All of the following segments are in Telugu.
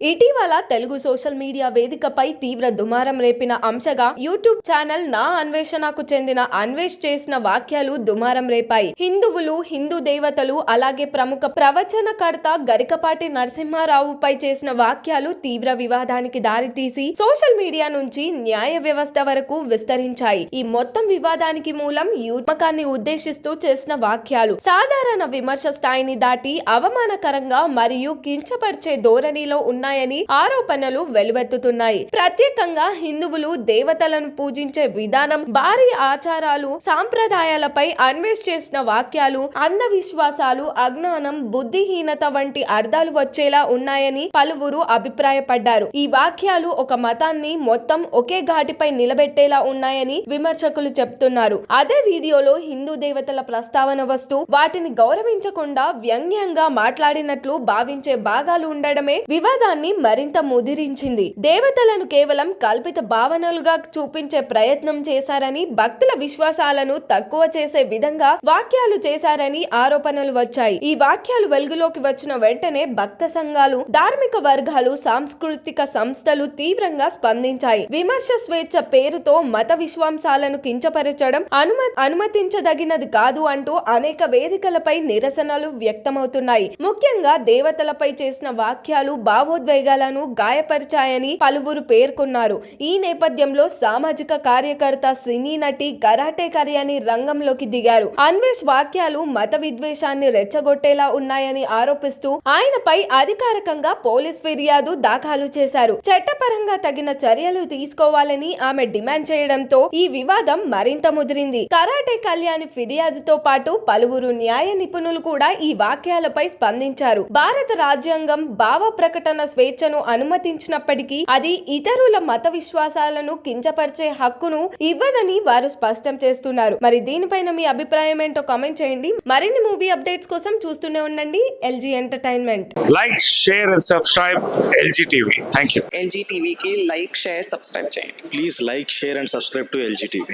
ఇటీవల తెలుగు సోషల్ మీడియా వేదికపై తీవ్ర దుమారం రేపిన అంశగా యూట్యూబ్ ఛానల్ నా అన్వేషణకు చెందిన అన్వేష్ చేసిన వాక్యాలు దుమారం రేపాయి. హిందువులు హిందూ దేవతలు అలాగే ప్రముఖ ప్రవచనకర్త గరికపాటి నరసింహారావుపై చేసిన వాక్యాలు తీవ్ర వివాదానికి దారితీసి సోషల్ మీడియా నుంచి న్యాయ వ్యవస్థ వరకు విస్తరించాయి. ఈ మొత్తం వివాదానికి మూలం యూత్మకాన్ని ఉద్దేశిస్తూ చేసిన వాక్యాలు సాధారణ విమర్శ స్థాయిని దాటి అవమానకరంగా మరియు కించపరిచే ధోరణిలో ఉన్నాయి ఉన్నాయని ఆరోపణలు వెలువెత్తుతున్నాయి. ప్రత్యేకంగా హిందువులు దేవతలను పూజించే విధానం భారీ ఆచారాలు సాంప్రదాయాలపై అన్వేష్ చేసిన వాక్యాలు అంధవిశ్వాసాలు అజ్ఞానం బుద్ధిహీనత వంటి అర్థాలు వచ్చేలా ఉన్నాయని పలువురు అభిప్రాయపడ్డారు. ఈ వాక్యాలు ఒక మతాన్ని మొత్తం ఒకే ఘాటిపై నిలబెట్టేలా ఉన్నాయని విమర్శకులు చెప్తున్నారు. అదే వీడియోలో హిందూ దేవతల ప్రస్తావన వస్తూ వాటిని గౌరవించకుండా వ్యంగ్యంగా మాట్లాడినట్లు భావించే భాగాలు ఉండడమే వివాదాన్ని మరింత ముదిరించింది. దేవతలను కేవలం కల్పిత భావనలుగా చూపించే ప్రయత్నం చేశారని భక్తుల విశ్వాసాలను తక్కువ చేసే విధంగా వాక్యాలు చేశారని ఆరోపణలు వచ్చాయి. ఈ వాక్యాలు వెలుగులోకి వచ్చిన వెంటనే భక్త సంఘాలు ధార్మిక వర్గాలు సాంస్కృతిక సంస్థలు తీవ్రంగా స్పందించాయి. విమర్శ స్వేచ్ఛ పేరుతో మత విశ్వాంసాలను కించపరచడం అనుమ అనుమతించదగినది కాదు అంటూ అనేక వేదికలపై నిరసనలు వ్యక్తమవుతున్నాయి. ముఖ్యంగా దేవతలపై చేసిన వాక్యాలు భావోద్వే భావోద్వేగాలను గాయపరిచాయని పలువురు పేర్కొన్నారు. ఈ నేపథ్యంలో సామాజిక కార్యకర్త సినీ నటి కరాటే కర్యాని రంగంలోకి దిగారు. అన్వేష్ వాక్యాలు మత విద్వేషాన్ని రెచ్చగొట్టేలా ఉన్నాయని ఆరోపిస్తూ ఆయనపై అధికారికంగా పోలీస్ ఫిర్యాదు దాఖలు చేశారు. చట్టపరంగా తగిన చర్యలు తీసుకోవాలని ఆమె డిమాండ్ చేయడంతో ఈ వివాదం మరింత ముదిరింది. కరాటే కళ్యాణి ఫిర్యాదుతో పాటు పలువురు న్యాయ నిపుణులు కూడా ఈ వాక్యాలపై స్పందించారు. భారత రాజ్యాంగం భావ ప్రకటన స్వేచ్ఛను అనుమతించినప్పటికీ అది ఇతరుల మత విశ్వాసాలను కించపరిచే హక్కును ఇవ్వదని వారు స్పష్టం చేస్తున్నారు మరి దీనిపైన మీ అభిప్రాయం ఏంటో కామెంట్ చేయండి మరిన్ని మూవీ అప్డేట్స్ కోసం చూస్తూనే ఉండండి LG entertainment like, share, and subscribe LG TV. Thank you. LG టీవీకి లైక్ షేర్ సబ్స్క్రైబ్ చేయండి Please like, share, and subscribe to LGTV.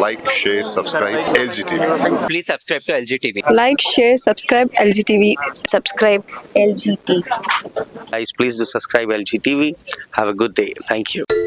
like, share, subscribe, LGTV. please subscribe to LG TV. Like share subscribe LG TV subscribe LG TV please do subscribe LG TV. Have a good day. Thank you.